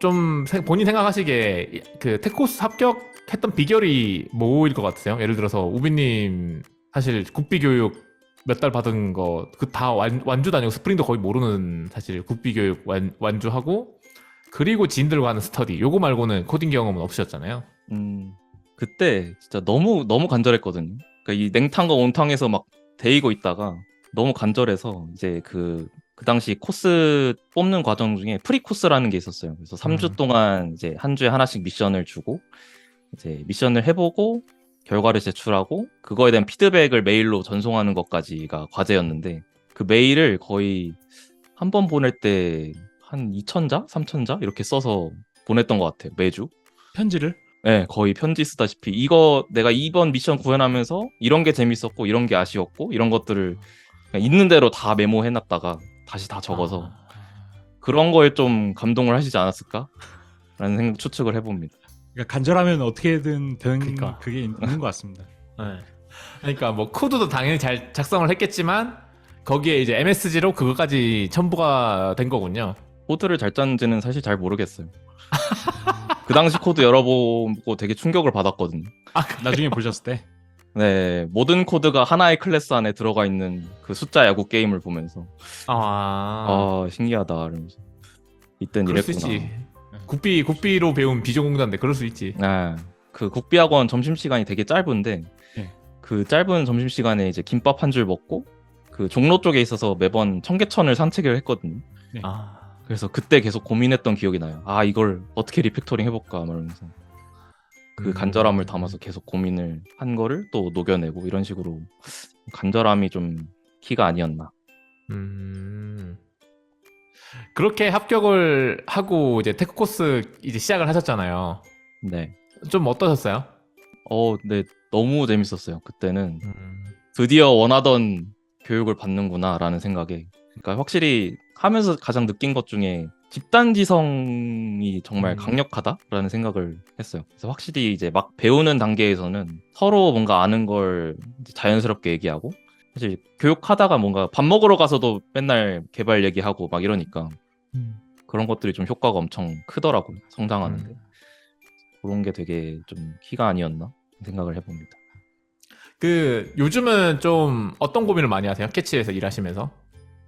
좀 생- 본인 생각하시기에 그 테코스 합격했던 비결이 뭐일 것 같으세요? 예를 들어서 우비님 사실 국비 교육 몇 달 받은 거 그 다 완주 다니고 스프링도 거의 모르는 사실 국비 교육 완, 완주하고 그리고 지인들과 하는 스터디 요거 말고는 코딩 경험은 없으셨잖아요. 음, 그때 진짜 너무 너무 간절했거든요. 그러니까 이 냉탕과 온탕에서 막 데이고 있다가 너무 간절해서 이제 그, 그 당시 코스 뽑는 과정 중에 프리 코스라는 게 있었어요. 그래서 3주 음. 동안 이제 한 주에 하나씩 미션을 주고 이제 미션을 해보고 결과를 제출하고 그거에 대한 피드백을 메일로 전송하는 것까지가 과제였는데 그 메일을 거의 한 번 보낼 때 한 2,000자, 3,000자 이렇게 써서 보냈던 것 같아요. 매주. 편지를 네, 거의 편지 쓰다시피 이거 내가 이번 미션 구현하면서 이런 게 재밌었고 이런 게 아쉬웠고 이런 것들을 있는 대로 다 메모해놨다가 다시 다 적어서 아. 그런 거에 좀 감동을 하시지 않았을까? 라는 생각 추측을 해봅니다. 그러니까 간절하면 어떻게든 되는 그러니까. 그게 있는 것 같습니다. 네. 그러니까 뭐 코드도 당연히 잘 작성을 했겠지만 거기에 이제 MSG로 그거까지 첨부가 된 거군요. 코드를 잘 짰는지는 사실 잘 모르겠어요. 그 당시 코드 열어보고 되게 충격을 받았거든요. 나중에 보셨을 때 네, 모든 코드가 하나의 클래스 안에 들어가 있는 그 숫자 야구 게임을 보면서 아, 아, 신기하다 이러면서 이땐 그럴 수 이랬구나. 있지. 국비 국비로 배운 비전공자인데 그럴 수 있지. 네. 그 국비학원 점심 시간이 되게 짧은데 네. 그 짧은 점심 시간에 이제 김밥 한 줄 먹고 그 종로 쪽에 있어서 매번 청계천을 산책을 했거든요. 아, 그래서 그때 계속 고민했던 기억이 나요. 아 이걸 어떻게 리팩토링 해볼까 말하면서 그 음. 간절함을 담아서 계속 고민을 한 거를 또 녹여내고 이런 식으로 간절함이 좀 키가 아니었나. 음. 그렇게 합격을 하고 이제 테크 코스 이제 시작을 하셨잖아요. 네. 좀 어떠셨어요? 어, 네 너무 재밌었어요. 그때는 음. 드디어 원하던 교육을 받는구나라는 생각에 그러니까 확실히 하면서 가장 느낀 것 중에 집단지성이 정말 음. 강력하다라는 생각을 했어요. 그래서 확실히 이제 막 배우는 단계에서는 서로 뭔가 아는 걸 자연스럽게 얘기하고 사실 교육하다가 뭔가 밥 먹으러 가서도 맨날 개발 얘기하고 막 이러니까 그런 것들이 좀 효과가 엄청 크더라고요. 성장하는데 음. 그런 게 되게 좀 키가 아니었나 생각을 해봅니다. 그 요즘은 좀 어떤 고민을 많이 하세요? 캐치에서 일하시면서?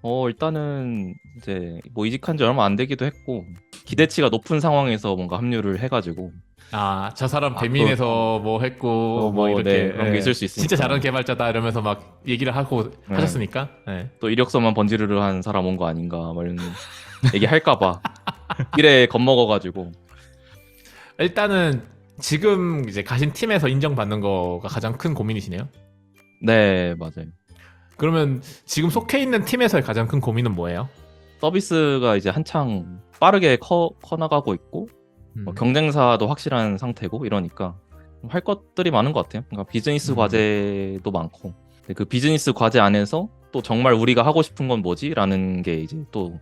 어, 일단은 이제 뭐 이직한 지 얼마 안 되기도 했고 기대치가 높은 상황에서 뭔가 합류를 해가지고 아, 저 사람 아, 배민에서 뭐 했고 어, 뭐 뭐, 이렇게 네, 그런 게 예. 있을 수 있으니까. 진짜 잘하는 개발자다 이러면서 막 얘기를 하고 네. 하셨으니까. 예. 또 이력서만 번지르르 한 사람 온 거 아닌가 막 이런 얘기 할까봐 일에 겁먹어가지고 일단은 지금 이제 가신 팀에서 인정받는 거가 가장 큰 고민이시네요. 네 맞아요. 그러면 지금 속해 있는 팀에서의 가장 큰 고민은 뭐예요? 서비스가 이제 한창 빠르게 커, 커 나가고 있고 음. 뭐 경쟁사도 확실한 상태고 이러니까 할 것들이 많은 것 같아요. 그러니까 비즈니스 음. 과제도 많고 근데 그 비즈니스 과제 안에서 또 정말 우리가 하고 싶은 건 뭐지라는 게 이제 또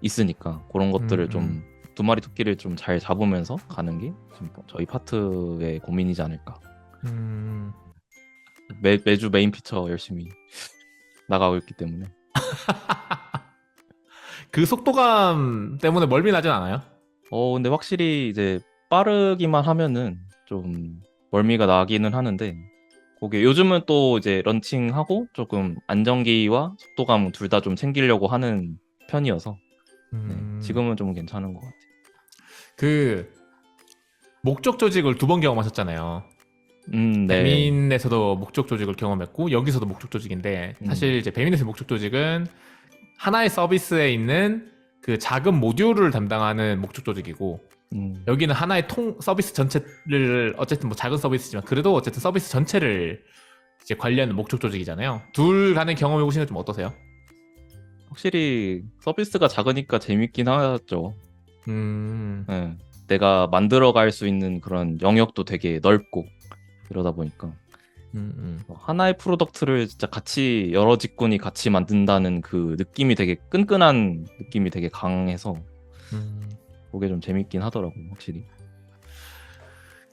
있으니까 그런 것들을 음, 좀두 마리 토끼를 좀 잘 잡으면서 가는 게 지금 저희 파트의 고민이지 않을까. 음. 매, 매주 메인 피처 열심히 나가고 있기 때문에 그 속도감 때문에 멀미 나진 않아요? 어 근데 확실히 이제 빠르기만 하면은 좀 멀미가 나기는 하는데 그게 요즘은 또 이제 런칭하고 조금 안정기와 속도감 둘 다 좀 챙기려고 하는 편이어서 네, 음. 지금은 좀 괜찮은 것 같아요. 그 목적 조직을 두 번 경험하셨잖아요. 음, 네. 배민에서도 목적 조직을 경험했고 여기서도 목적 조직인데 음. 사실 이제 배민에서 목적 조직은 하나의 서비스에 있는 그 작은 모듈을 담당하는 목적 조직이고 음, 여기는 하나의 통 서비스 전체를 어쨌든 뭐 작은 서비스지만 그래도 어쨌든 서비스 전체를 이제 관리하는 목적 조직이잖아요. 둘 간의 경험해 보시는 건 좀 어떠세요? 확실히 서비스가 작으니까 재밌긴 하죠. 음, 예. 내가 만들어갈 수 있는 그런 영역도 되게 넓고 이러다 보니까 음, 음. 뭐 하나의 프로덕트를 진짜 같이 여러 직군이 같이 만든다는 그 느낌이 되게 끈끈한 느낌이 되게 강해서 음. 그게 좀 재밌긴 하더라고 요 확실히.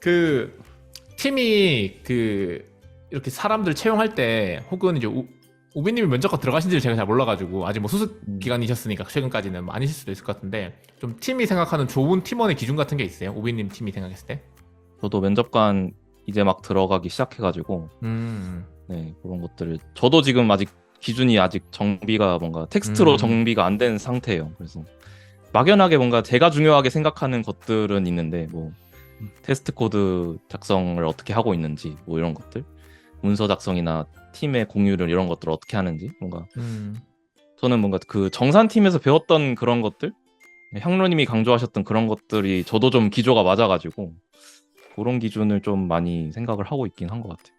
그 팀이 그 이렇게 사람들 채용할 때 혹은 이제 우- 우빈님이 면접관 들어가신지를 제가 잘 몰라가지고 아직 뭐 수습 음. 기간이셨으니까 최근까지는 뭐 아니실 수도 있을 것 같은데 좀 팀이 생각하는 좋은 팀원의 기준 같은 게 있어요? 우빈님 팀이 생각했을 때? 저도 면접관 이제 막 들어가기 시작해가지고 음, 네 그런 것들을 저도 지금 아직 기준이 아직 정비가 뭔가 텍스트로 음. 정비가 안 된 상태예요. 그래서 막연하게 뭔가 제가 중요하게 생각하는 것들은 있는데 뭐 음. 테스트 코드 작성을 어떻게 하고 있는지 뭐 이런 것들 문서 작성이나 팀의 공유를 이런 것들을 어떻게 하는지 뭔가 음, 저는 뭔가 그 정산 팀에서 배웠던 그런 것들 향로님이 강조하셨던 그런 것들이 저도 좀 기조가 맞아가지고 그런 기준을 좀 많이 생각을 하고 있긴 한 것 같아요.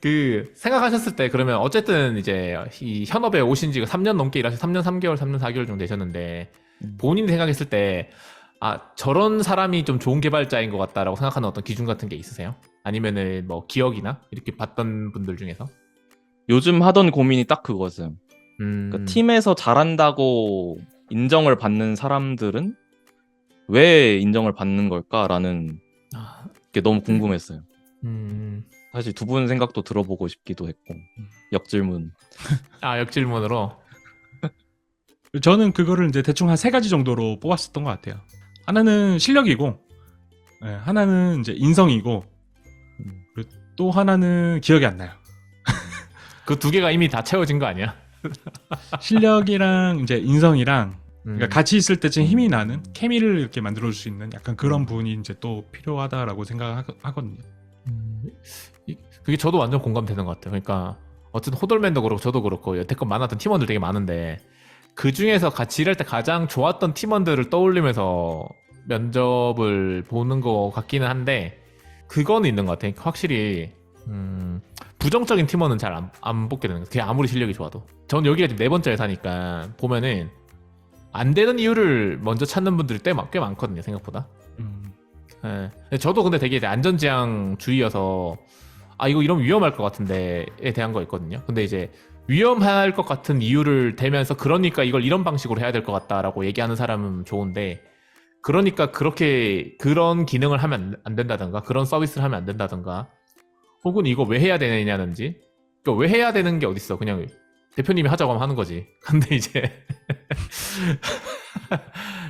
그 생각하셨을 때 그러면 어쨌든 이제 이 현업에 오신 지가 3년 넘게 일하셔 3년 3개월, 3년 4개월 정도 되셨는데 음. 본인이 생각했을 때 아, 저런 사람이 좀 좋은 개발자인 것 같다라고 생각하는 어떤 기준 같은 게 있으세요? 아니면은 뭐 기억이나 이렇게 봤던 분들 중에서? 요즘 하던 고민이 딱 그거였어요. 음, 그러니까 팀에서 잘한다고 인정을 받는 사람들은 왜 인정을 받는 걸까라는 아, 게 너무 궁금했어요. 음, 사실 두 분 생각도 들어보고 싶기도 했고 역질문. 아 역질문으로 저는 그거를 이제 대충 한 세 가지 정도로 뽑았었던 것 같아요. 하나는 실력이고, 예, 하나는 이제 인성이고, 음. 그리고 또 하나는 기억이 안 나요. 그 두 개가 이미 다 채워진 거 아니야? 실력이랑 이제 인성이랑 음. 그러니까 같이 있을 때좀 힘이 나는 케미를 이렇게 만들어 줄 수 있는 약간 그런 부분이 이제 또 필요하다라고 생각하거든요. 음, 이- 그게 저도 완전 공감되는 것 같아요. 그러니까 어쨌든 호돌맨도 그렇고 저도 그렇고 여태껏 만났던 팀원들 되게 많은데 그 중에서 같이 일할 때 가장 좋았던 팀원들을 떠올리면서 면접을 보는 것 같기는 한데 그거는 있는 것 같아요. 확실히 음, 부정적인 팀원은 잘 안 안 뽑게 되는 것 같아요. 아무리 실력이 좋아도. 전 여기가 지금 네 번째 회사니까 보면은 안 되는 이유를 먼저 찾는 분들이 꽤, 많- 많거든요. 생각보다. 음, 예. 저도 근데 되게 이제 안전지향주의여서 아 이거 이러면 위험할 것 같은데에 대한 거 있거든요. 근데 이제 위험할 것 같은 이유를 대면서 그러니까 이걸 이런 방식으로 해야 될 것 같다라고 얘기하는 사람은 좋은데 그러니까 그렇게 그런 기능을 하면 안- 안 된다든가 그런 서비스를 하면 안 된다든가 혹은 이거 왜 해야 되느냐는지 그러니까 왜 해야 되는 게 어딨어 그냥 대표님이 하자고 하면 하는 거지 근데 이제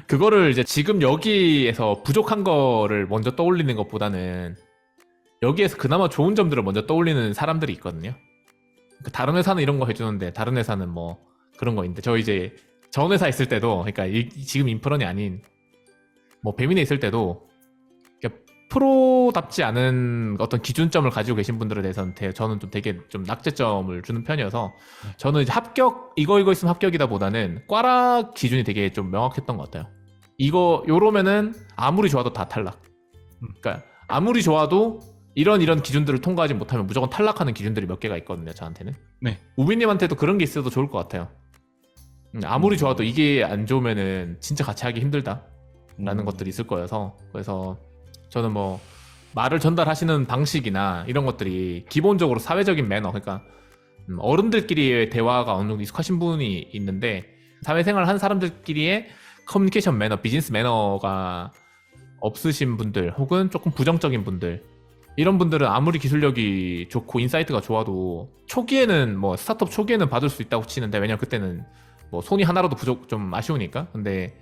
그거를 이제 지금 여기에서 부족한 거를 먼저 떠올리는 것보다는 여기에서 그나마 좋은 점들을 먼저 떠올리는 사람들이 있거든요. 그 다른 회사는 이런 거 해주는데 다른 회사는 뭐 그런 거 있는데 저 이제 전 회사 있을 때도 그러니까 이- 지금 인프런이 아닌 뭐 배민에 있을 때도 그러니까 프로답지 않은 어떤 기준점을 가지고 계신 분들에 대해서는 되- 저는 좀 되게 좀 낙제점을 주는 편이어서 저는 이제 합격 이거 이거 있으면 합격이다 보다는 꽈락 기준이 되게 좀 명확했던 것 같아요. 이거 요러면은 아무리 좋아도 다 탈락. 그러니까 아무리 좋아도 이런 이런 기준들을 통과하지 못하면 무조건 탈락하는 기준들이 몇 개가 있거든요. 저한테는. 네. 우빈님한테도 그런 게 있어도 좋을 것 같아요. 음, 아무리 좋아도 이게 안 좋으면은 진짜 같이 하기 힘들다라는 음. 것들이 있을 거여서 그래서 저는 뭐 말을 전달하시는 방식이나 이런 것들이 기본적으로 사회적인 매너 그러니까 음, 어른들끼리의 대화가 어느 정도 익숙하신 분이 있는데 사회생활 한 사람들끼리의 커뮤니케이션 매너, 비즈니스 매너가 없으신 분들 혹은 조금 부정적인 분들 이런 분들은 아무리 기술력이 좋고 인사이트가 좋아도 초기에는 뭐 스타트업 초기에는 받을 수 있다고 치는데 왜냐면 그때는 뭐 손이 하나라도 부족 좀 아쉬우니까. 근데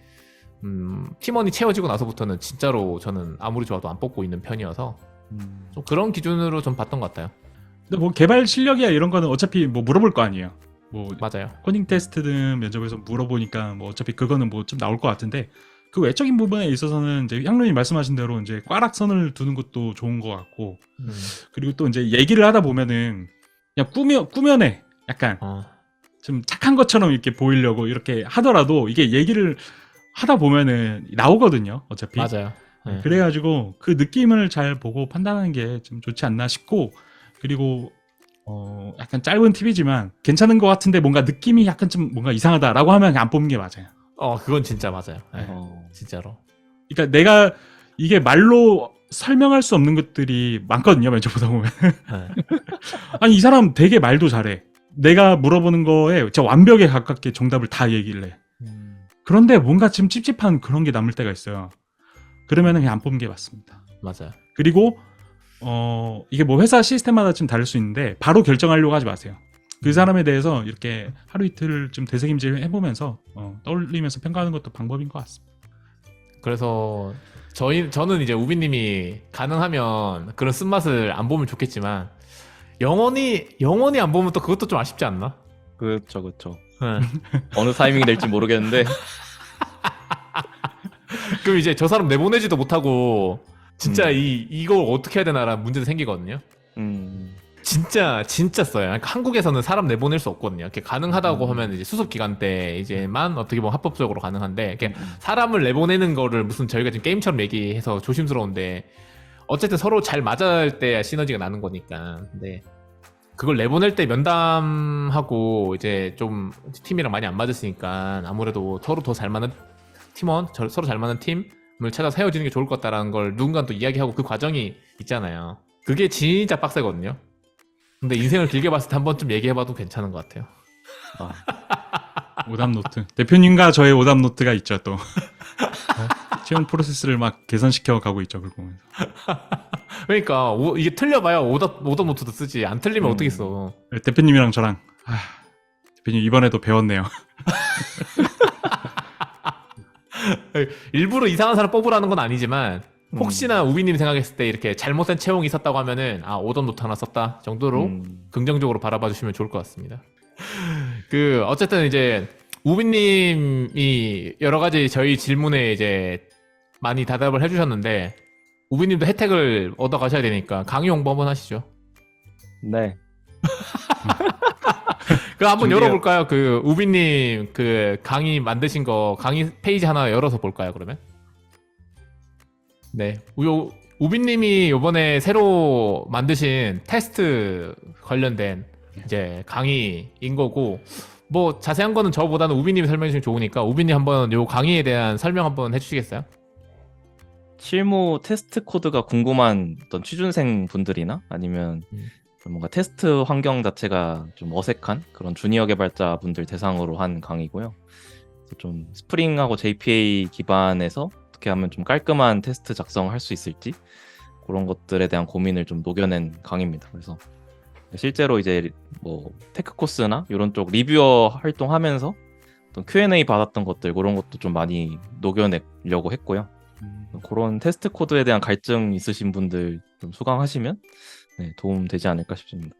음, 팀원이 채워지고 나서부터는 진짜로 저는 아무리 좋아도 안 뽑고 있는 편이어서 음. 좀 그런 기준으로 좀 봤던 것 같아요. 근데 뭐 개발 실력이야 이런 거는 어차피 뭐 물어볼 거 아니에요. 뭐 맞아요. 코딩 테스트든 면접에서 물어보니까 뭐 어차피 그거는 뭐 좀 나올 것 같은데 그 외적인 부분에 있어서는 이제 향로님 말씀하신 대로 이제 꽈락선을 두는 것도 좋은 것 같고 음. 그리고 또 이제 얘기를 하다 보면은 그냥 꾸며 꾸며내 약간 어, 좀 착한 것처럼 이렇게 보이려고 이렇게 하더라도 이게 얘기를 하다 보면은 나오거든요 어차피 맞아요. 네. 그래가지고 그 느낌을 잘 보고 판단하는 게 좀 좋지 않나 싶고 그리고 어 약간 짧은 팁이지만 괜찮은 것 같은데 뭔가 느낌이 약간 좀 뭔가 이상하다라고 하면 안 뽑는 게 맞아요. 어, 그건 진짜 맞아요. 네, 어. 진짜로. 그러니까 내가 이게 말로 설명할 수 없는 것들이 많거든요 면접 보다 보면 네. 아니 이 사람 되게 말도 잘해 내가 물어보는 거에 진짜 완벽에 가깝게 정답을 다 얘기를 해 음, 그런데 뭔가 좀 찝찝한 그런 게 남을 때가 있어요 그러면은 그냥 안 뽑는 게 맞습니다 맞아요. 그리고 어 이게 뭐 회사 시스템마다 좀 다를 수 있는데 바로 결정하려고 하지 마세요. 그 사람에 대해서 이렇게 하루 이틀 좀 되새김질 해보면서 어, 떠올리면서 평가하는 것도 방법인 것 같습니다. 그래서 저희 저는 이제 우비님이 가능하면 그런 쓴 맛을 안 보면 좋겠지만 영원히 영원히 안 보면 또 그것도 좀 아쉽지 않나? 그렇죠, 그렇죠. 응. 어느 타이밍이 될지 모르겠는데 그럼 이제 저 사람 내보내지도 못하고 진짜 음. 이 이걸 어떻게 해야 되나라는 문제도 생기거든요. 음, 진짜 진짜 써요. 그러니까 한국에서는 사람 내보낼 수 없거든요. 이렇게 가능하다고 음. 하면 이제 수습 기간 때 이제만 어떻게 보면 합법적으로 가능한데 이렇게 음. 사람을 내보내는 거를 무슨 저희가 지금 게임처럼 얘기해서 조심스러운데 어쨌든 서로 잘 맞을 때 시너지가 나는 거니까. 근데 그걸 내보낼 때 면담하고 이제 좀 팀이랑 많이 안 맞았으니까 아무래도 서로 더 잘 맞는 팀원, 저- 서로 잘 맞는 팀을 찾아서 헤어지는 게 좋을 것 같다라는 걸 누군가 또 이야기하고 그 과정이 있잖아요. 그게 진짜 빡세거든요. 근데 인생을 길게 봤을 때 한 번쯤 얘기해봐도 괜찮은 것 같아요. 아, 오답 노트. 대표님과 저의 오답 노트가 있죠 또. 어, 채용 프로세스를 막 개선시켜 가고 있죠 그걸 보면서. 그러니까 오- 이게 틀려봐야 오답 오답 노트도 쓰지 안 틀리면 음. 어떻게 써? 대표님이랑 저랑 아, 대표님 이번에도 배웠네요. 일부러 이상한 사람 뽑으라는 건 아니지만 음. 혹시나 우비님 생각했을 때 이렇게 잘못된 채용이 있었다고 하면은 아 오답 노트 하나 썼다 정도로 음, 긍정적으로 바라봐 주시면 좋을 것 같습니다. 그 어쨌든 이제 우비님이 여러 가지 저희 질문에 이제 많이 대답을 해주셨는데 우비님도 혜택을 얻어 가셔야 되니까 강의 홍보 한번 하시죠. 네. 그 한번 준비해요. 열어볼까요? 그 우비님 그 강의 만드신 거 강의 페이지 하나 열어서 볼까요? 그러면 네, 요 우비님이 이번에 새로 만드신 테스트 관련된 이제 강의인 거고 뭐 자세한 거는 저보다는 우비님이 설명해 주시면 좋으니까 우비님 한번 요 강의에 대한 설명 한번 해주시겠어요? 실무 테스트 코드가 궁금한 어떤 취준생 분들이나 아니면 음. 좀 뭔가 테스트 환경 자체가 좀 어색한 그런 주니어 개발자 분들 대상으로 한 강의고요. 좀 스프링하고 JPA 기반에서 어떻게 하면 좀 깔끔한 테스트 작성을 할수 있을지 그런 것들에 대한 고민을 좀 녹여낸 강의입니다. 그래서 실제로 이제 뭐 테크 코스나 이런 쪽 리뷰어 활동하면서 어떤 Q&A 받았던 것들 그런 것도 좀 많이 녹여내려고 했고요. 그런 테스트 코드에 대한 갈증 있으신 분들 좀 수강하시면 네, 도움 되지 않을까 싶습니다.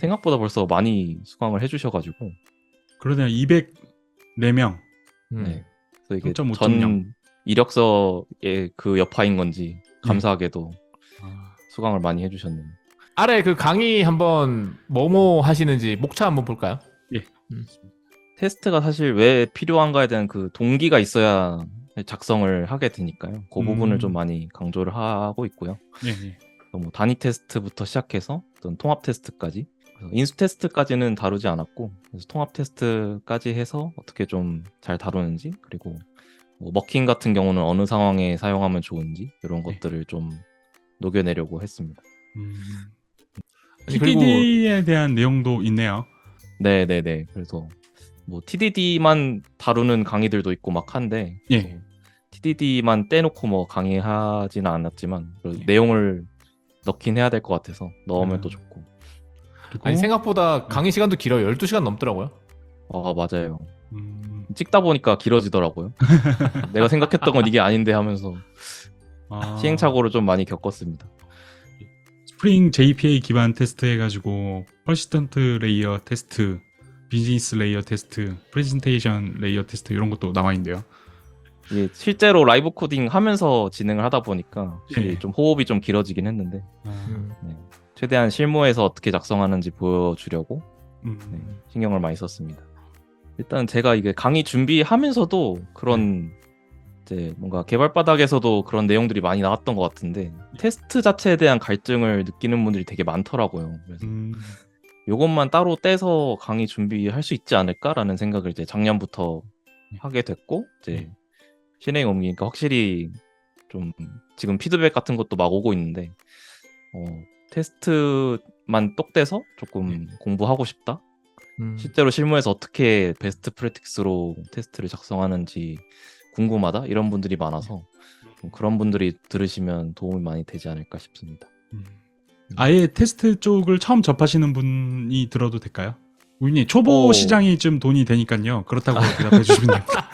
생각보다 벌써 많이 수강을 해주셔가지고 그러네요. 204명. 음. 네. 그래서 이게 3.5.0. 전 이력서의 그 여파인 건지 감사하게도 아, 수강을 많이 해주셨네요. 아래 그 강의 한번 뭐뭐 하시는지 목차 한번 볼까요? 테스트가 사실 왜 필요한가에 대한 그 동기가 있어야 작성을 하게 되니까요. 그 음. 부분을 좀 많이 강조를 하고 있고요. 예, 예. 뭐 단위 테스트부터 시작해서 어떤 통합 테스트까지 인수 테스트까지는 다루지 않았고 그래서 통합 테스트까지 해서 어떻게 좀 잘 다루는지 그리고 뭐 머킹 같은 경우는 어느 상황에 사용하면 좋은지 이런 네. 것들을 좀 녹여내려고 했습니다. 음. 아니, 그리고 TDD에 대한 내용도 있네요. 네 네 네. 그래서 뭐 TDD만 다루는 강의들도 있고 막 한데 예. 뭐 TDD만 떼놓고 뭐 강의하지는 않았지만 그 예. 내용을 넣긴 해야 될 것 같아서 넣으면 음. 또 좋고. 아니 생각보다 강의 시간도 길어요. 12시간 넘더라고요. 아 맞아요. 음, 찍다 보니까 길어지더라고요. 내가 생각했던 건 이게 아닌데 하면서 아, 시행착오를 좀 많이 겪었습니다. 스프링 JPA 기반 테스트 해가지고 퍼시스턴트 레이어 테스트, 비즈니스 레이어 테스트, 프레젠테이션 레이어 테스트 이런 것도 나와 있는데요. 이게 실제로 라이브 코딩 하면서 진행을 하다 보니까 확실히 예. 좀 호흡이 좀 길어지긴 했는데 음. 네. 최대한 실무에서 어떻게 작성하는지 보여주려고 음, 네, 신경을 많이 썼습니다. 일단 제가 이게 강의 준비하면서도 그런 이제 뭔가 개발 바닥에서도 그런 내용들이 많이 나왔던 것 같은데 테스트 자체에 대한 갈증을 느끼는 분들이 되게 많더라고요. 그래서 음, 요것만 따로 떼서 강의 준비할 수 있지 않을까라는 생각을 이제 작년부터 하게 됐고 이제 네. 실행에 옮기니까 확실히 좀 지금 피드백 같은 것도 막 오고 있는데 어, 테스트만 똑 떼서 조금 공부하고 싶다. 음. 실제로 실무에서 어떻게 베스트 프랙틱스로 테스트를 작성하는지 궁금하다 이런 분들이 많아서 좀 그런 분들이 들으시면 도움이 많이 되지 않을까 싶습니다. 음. 아예 테스트 쪽을 처음 접하시는 분이 들어도 될까요? 우빈님 초보 오. 시장이 좀 돈이 되니까요. 그렇다고 대답해 주시면 됩니다.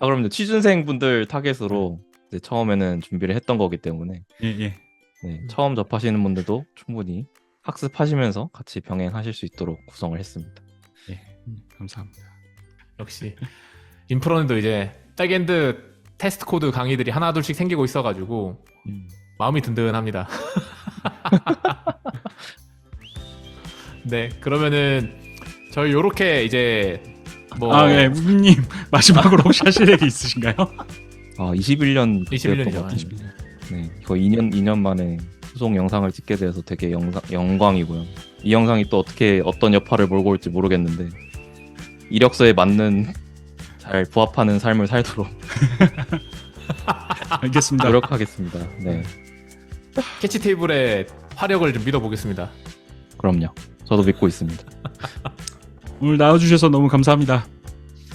아 그럼요. 취준생 분들 타겟으로 이제 처음에는 준비를 했던 거기 때문에 예, 예. 네, 처음 접하시는 분들도 충분히 학습하시면서 같이 병행하실 수 있도록 구성을 했습니다. 예. 음, 감사합니다. 역시 인프로는도 이제 백엔드 테스트 코드 강의들이 하나 둘씩 생기고 있어가지고 음. 마음이 든든합니다. 네, 그러면은 저희 요렇게 이제 뭐 아, 예. 우빈님 마지막으로 혹시 하실 얘기 있으신가요? 아 21년 21년 이죠. 네, 거의 2년 2년 만에 후속 영상을 찍게 돼서 되게 영상, 영광이고요. 이 영상이 또 어떻게 어떤 여파를 몰고 올지 모르겠는데 이력서에 맞는 잘 부합하는 삶을 살도록 알겠습니다. 노력하겠습니다. 네, 캐치 테이블의 화력을 좀 믿어보겠습니다. 그럼요. 저도 믿고 있습니다. 오늘 나와주셔서 너무 감사합니다.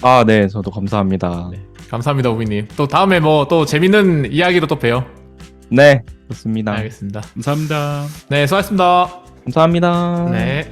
아, 네, 저도 감사합니다. 네. 감사합니다, 우비님. 또 다음에 뭐 또 재밌는 이야기로 또 봬요. 네, 좋습니다. 알겠습니다. 감사합니다. 네, 수고하셨습니다. 감사합니다. 네.